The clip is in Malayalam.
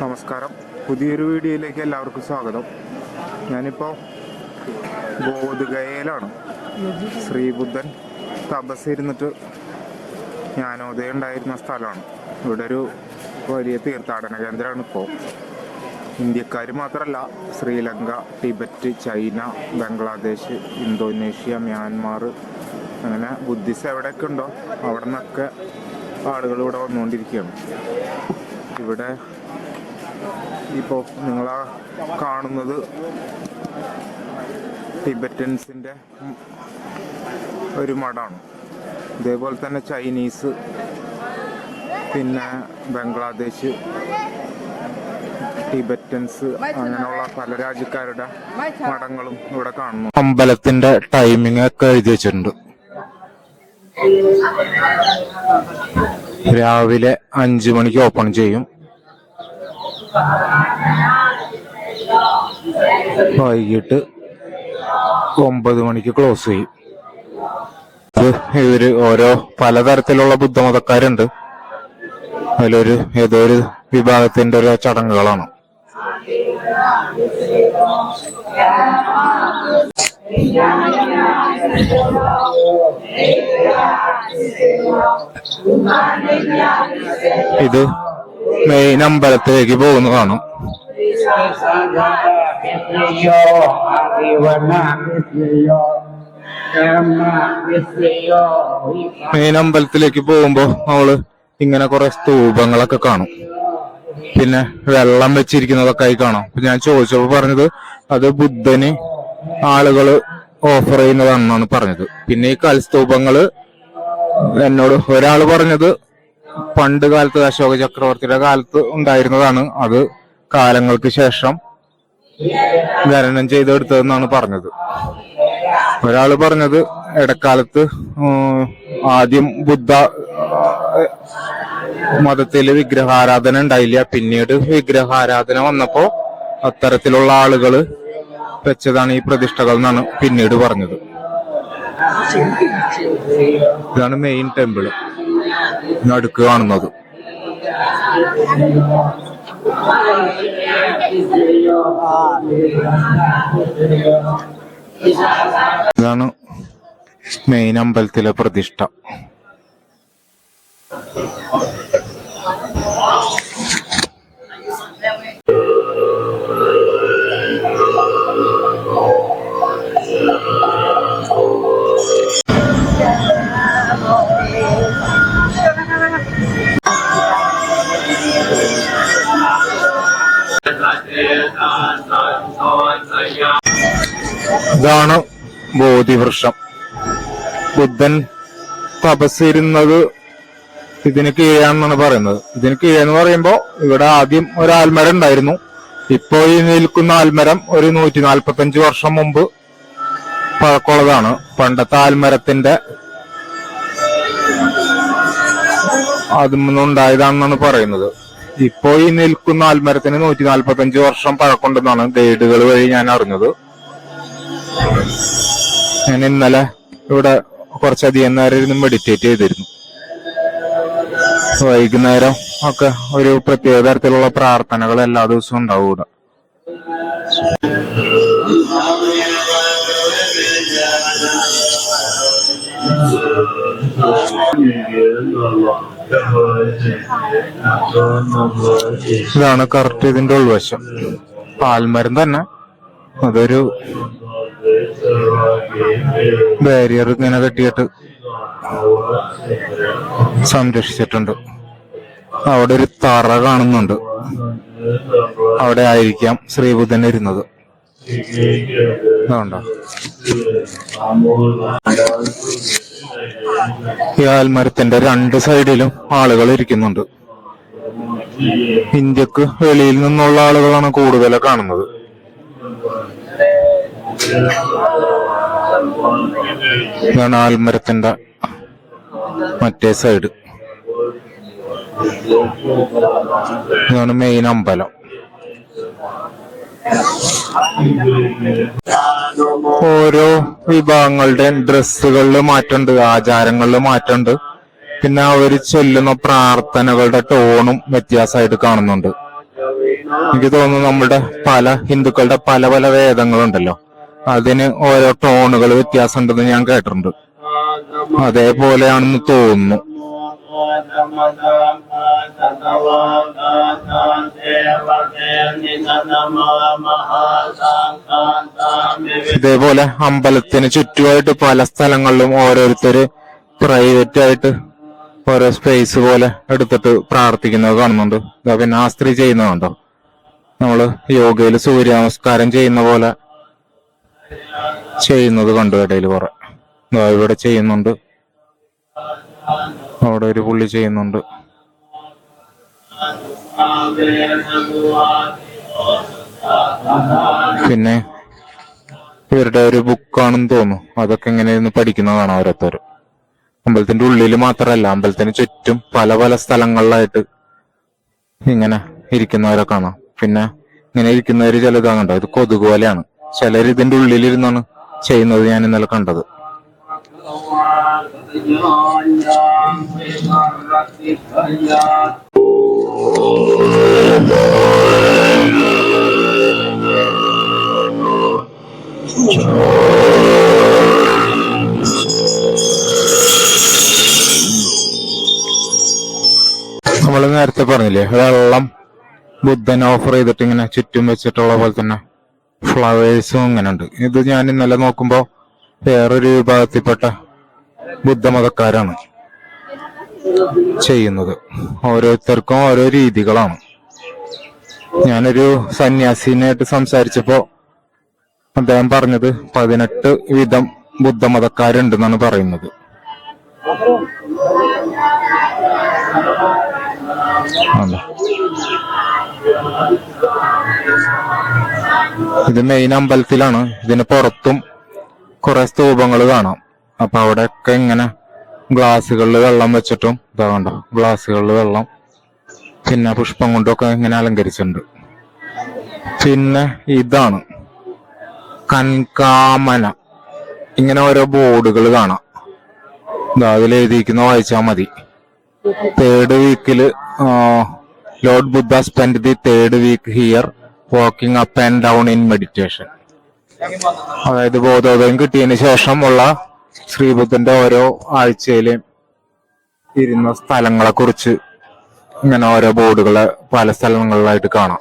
നമസ്കാരം. പുതിയൊരു വീഡിയോയിലേക്ക് എല്ലാവർക്കും സ്വാഗതം. ഞാനിപ്പോൾ ബോധഗയയിലാണ്. ശ്രീബുദ്ധൻ തപസ്സിരുന്നിട്ട് ജ്ഞാനോദയം ഉണ്ടായിരുന്ന സ്ഥലമാണ്. ഇവിടെ ഒരു വലിയ തീർത്ഥാടന കേന്ദ്രമാണ് ഇപ്പോൾ ഇന്ത്യക്കാർ മാത്രമല്ല Sri Lanka Tibet China Bangladesh Indonesia Myanmar അങ്ങനെ ബുദ്ധിസ്റ്റ് എവിടെയൊക്കെ ഉണ്ടോ അവിടെ നിന്നൊക്കെ ആളുകൾ ഇവിടെ വന്നുകൊണ്ടിരിക്കുകയാണ്. ഇവിടെ ഇപ്പോൾ നിങ്ങളാ കാണുന്നത് ടിബറ്റൻസിന്റെ ഒരു മഠമാണ് ഇതേപോലെ തന്നെ ചൈനീസ് പിന്നെ ബംഗ്ലാദേശ് ടിബറ്റൻസ് അങ്ങനെയുള്ള പല രാജ്യക്കാരുടെ മഠങ്ങളും ഇവിടെ കാണുന്നു. അമ്പലത്തിന്റെ ടൈമിംഗ് ഒക്കെ എഴുതി വെച്ചിട്ടുണ്ട്. രാവിലെ അഞ്ചു മണിക്ക് ഓപ്പൺ ചെയ്യും. വൈകിട്ട് ഒമ്പത് മണിക്ക് ക്ലോസ് ചെയ്യും. ഇവർ ഓരോ പലതരത്തിലുള്ള ബുദ്ധമതക്കാരുണ്ട്. അതിലൊരു ഏതോ ഒരു വിഭാഗത്തിന്റെ ഓരോ ചടങ്ങുകളാണ്. ഇത് മെയിൻ അമ്പലത്തിലേക്ക് പോകുന്നതാണ് മെയിൻ അമ്പലത്തിലേക്ക് പോകുമ്പോ നമ്മൾ ഇങ്ങനെ കുറെ സ്തൂപങ്ങളൊക്കെ കാണും. പിന്നെ വെള്ളം വെച്ചിരിക്കുന്നതൊക്കെ ആയി കാണാം. അപ്പൊ ഞാൻ ചോദിച്ചപ്പോ പറഞ്ഞത് അത് ബുദ്ധന് ആളുകൾ ഓഫർ ചെയ്യുന്നതാണെന്നാണ് പറഞ്ഞത്. പിന്നെ ഈ കൽസ്തൂപങ്ങൾ എന്നോട് ഒരാൾ പറഞ്ഞത് പണ്ട് കാലത്ത് അശോക ചക്രവർത്തിയുടെ കാലത്ത് ഉണ്ടായിരുന്നതാണ് അത് കാലങ്ങൾക്ക് ശേഷം ഖനനം ചെയ്തെടുത്തതെന്നാണ് പറഞ്ഞത്. ഒരാൾ പറഞ്ഞത് ഇടക്കാലത്ത് ആദ്യം ബുദ്ധ മതത്തിൽ വിഗ്രഹാരാധന ഉണ്ടായില്ല. പിന്നീട് വിഗ്രഹാരാധന വന്നപ്പോ അത്തരത്തിലുള്ള ആളുകൾ വെച്ചതാണ് ഈ പ്രതിഷ്ഠകൾ എന്നാണ് പിന്നീട് പറഞ്ഞത്. ഇതാണ് മെയിൻ ടെമ്പിൾ നടുക്ക് ഇതാണ് മെയിൻ അമ്പലത്തിലെ പ്രതിഷ്ഠ. ഇതാണ് ബോധിവൃക്ഷം. ബുദ്ധൻ തപസ്സിരുന്നത് ഇതിന് കീഴാണെന്നാണ് പറയുന്നത്. ഇതിന് കീഴെന്ന് പറയുമ്പോ ഇവിടെ ആദ്യം ഒരു ആൽമരം ഉണ്ടായിരുന്നു. ഇപ്പോ ഈ നിൽക്കുന്ന ആൽമരം ഒരു നൂറ്റി നാൽപ്പത്തഞ്ച് വർഷം മുമ്പ് പഴക്കമുള്ളതാണ്. പണ്ടത്തെ ആൽമരത്തിന്റെ അതിൽ നിന്നുണ്ടായതാണെന്നാണ് പറയുന്നത്. ഇപ്പോ ഈ നിൽക്കുന്ന ആൽമരത്തിന് നൂറ്റി നാൽപ്പത്തി അഞ്ച് വർഷം പഴക്കമുണ്ടെന്നാണ് ഗൈഡുകൾ വഴി ഞാൻ അറിഞ്ഞത്. ഞാൻ ഇന്നലെ ഇവിടെ കുറച്ചധികം നേരം ഇരുന്ന് മെഡിറ്റേറ്റ് ചെയ്തിരുന്നു. വൈകുന്നേരം ഒക്കെ ഒരു പ്രത്യേക തരത്തിലുള്ള പ്രാർത്ഥനകൾ എല്ലാ ദിവസവും ഉണ്ടാവും ഇവിടെ. ഇതാണ് കറക്റ്റ് ഇതിന്റെ ഉൾവശം. പാൽമരം തന്നെ. അതൊരു ബാരിയർ ഇങ്ങനെ കെട്ടിയിട്ട് സംരക്ഷിച്ചിട്ടുണ്ട്. അവിടെ ഒരു തറ കാണുന്നുണ്ട്. അവിടെ ആയിരിക്കാം ശ്രീബുദ്ധൻ ഇരുന്നത്. അതുകൊണ്ടോ ഈ ആൽമരത്തിന്റെ രണ്ട് സൈഡിലും ആളുകൾ ഇരിക്കുന്നുണ്ട്. ഇന്ത്യയ്ക്ക് വെളിയിൽ നിന്നുള്ള ആളുകളാണ് കൂടുതൽ കാണുന്നത്. ഇതാണ് ആൽമരത്തിന്റെ മറ്റേ സൈഡ്. ഇതാണ് മെയിൻ അമ്പലം. ഓരോ വിഭാഗങ്ങളുടെയും ഡ്രസ്സുകളിൽ മാറ്റമുണ്ട് ആചാരങ്ങളിൽ മാറ്റമുണ്ട്. പിന്നെ അവർ ചൊല്ലുന്ന പ്രാർത്ഥനകളുടെ ടോണും വ്യത്യാസമായിട്ട് കാണുന്നുണ്ട്. എനിക്ക് തോന്നുന്നു നമ്മുടെ പല ഹിന്ദുക്കളുടെ പല പല വേദങ്ങളുണ്ടല്ലോ. അതിന് ഓരോ ടോണുകൾ വ്യത്യാസമുണ്ടെന്ന് ഞാൻ കേട്ടിട്ടുണ്ട്. അതേപോലെയാണെന്ന് തോന്നുന്നു. ഇതേപോലെ അമ്പലത്തിന് ചുറ്റുമായിട്ട് പല സ്ഥലങ്ങളിലും ഓരോരുത്തര് പ്രൈവറ്റ് ആയിട്ട് ഓരോ സ്പേസ് പോലെ എടുത്തിട്ട് പ്രാർത്ഥിക്കുന്നത് കാണുന്നുണ്ട്. ഇതാ പിന്നെ ആ സ്ത്രീ ചെയ്യുന്നതുണ്ടോ നമ്മൾ യോഗയിൽ സൂര്യ നമസ്കാരം ചെയ്യുന്ന പോലെ ചെയ്യുന്നത് കണ്ടു ഇടയിൽ കുറെ. ഇവിടെ ചെയ്യുന്നുണ്ട്. അവിടെ ഒരു പുള്ളി ചെയ്യുന്നുണ്ട്. പിന്നെ ഇവരുടെ ഒരു ബുക്കാണെന്ന് തോന്നുന്നു. അതൊക്കെ എങ്ങനെയെന്ന് പഠിക്കുന്നതാണ് ഓരോരുത്തർ. അമ്പലത്തിന്റെ ഉള്ളിൽ മാത്രമല്ല അമ്പലത്തിന് ചുറ്റും പല പല സ്ഥലങ്ങളിലായിട്ട് ഇങ്ങനെ ഇരിക്കുന്നവരെ കാണാം. പിന്നെ ഇങ്ങനെ ഇരിക്കുന്നവര് ചിലത് കണ്ടോ? ഇത് കൊതുക് പോലെയാണ്. ചിലർ ഇതിന്റെ ഉള്ളിലിരുന്നാണ് ചെയ്യുന്നത് ഞാൻ ഇന്നലെ കണ്ടത്. നമ്മൾ നേരത്തെ പറഞ്ഞില്ലേ വെള്ളം ബുദ്ധൻ ഓഫർ ചെയ്തിട്ട് ഇങ്ങനെ ചുറ്റും വെച്ചിട്ടുള്ള പോലെ തന്നെ ഫ്ലവേഴ്സും ഇങ്ങനെ ഉണ്ട്. ഇത് ഞാൻ ഇന്നലെ നോക്കുമ്പോ വേറൊരു വിഭാഗത്തിൽപ്പെട്ട ബുദ്ധമതക്കാരാണ്. ചെയ്യുന്നത്. ഓരോരുത്തർക്കും ഓരോ രീതികളാണ്. ഞാനൊരു സന്യാസിനായിട്ട് സംസാരിച്ചപ്പോ അദ്ദേഹം പറഞ്ഞത് പതിനെട്ട് വിധം ബുദ്ധമതക്കാരുണ്ടെന്നാണ് പറയുന്നത്. ഇത് മെയിൻ അമ്പലത്തിലാണ്. ഇതിന് പുറത്തും കുറെ സ്തൂപങ്ങൾ കാണാം. അപ്പൊ അവിടെയൊക്കെ ഇങ്ങനെ ഗ്ലാസ്സുകളിൽ വെള്ളം വെച്ചിട്ടും ഇതാ കണ്ടോ ഗ്ലാസ്സുകളിൽ വെള്ളം. പിന്നെ പുഷ്പം കൊണ്ടൊക്കെ ഇങ്ങനെ അലങ്കരിച്ചിട്ടുണ്ട്. പിന്നെ ഇതാണ് കൻകാമന. ഇങ്ങനെ ഓരോ ബോർഡുകൾ കാണാം. അതിൽ എഴുതിയിരിക്കുന്ന വായിച്ചാൽ മതി. തേർഡ് വീക്കിൽ Lord Buddha spend the third week here walking up and down in meditation അതായത് ബോധോദയം കിട്ടിയതിന് ശേഷമുള്ള ശ്രീബുദ്ധന്റെ ഓരോ ആഴ്ചയിലെയും ഇരുന്ന സ്ഥലങ്ങളെ കുറിച്ച് ഇങ്ങനെ ഓരോ ബോർഡുകൾ പല സ്ഥലങ്ങളിലായിട്ട് കാണാം.